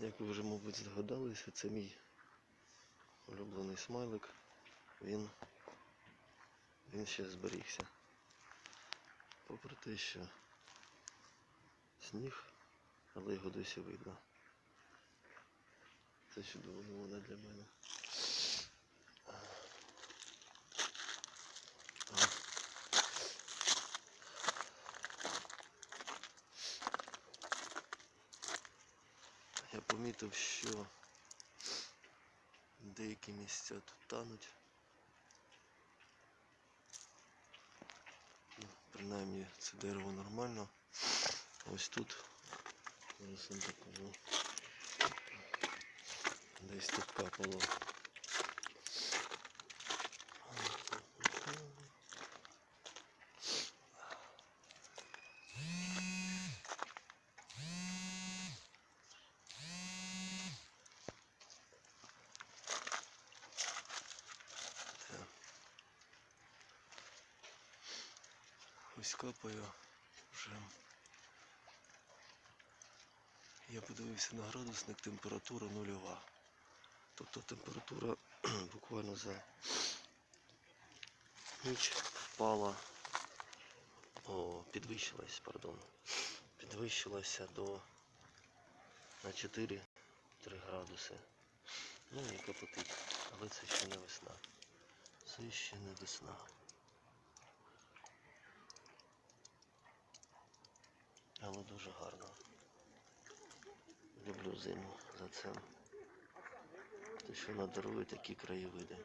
Як ви вже, мабуть, здогадалися, це мій улюблений смайлик. Він, він ще зберігся. Попри те, що сніг, але його досі видно. Це чудова новина для мене. Я помітив, що деякі місця тут тануть. Ну, Принаймні це дерево нормально. Ось тут. Зараз вам покажу. Десь тут капало. Ось капає вже. Я подивився на градусник, температура нульова. Тобто температура буквально за ніч впала, о, підвищилась, пардон, підвищилася до на 4-3 градуси. Ну, не капотить, але це ще не весна. Це ще не весна. Але дуже гарно. Люблю зиму за це. Те, що вона дарує такі краєвиди.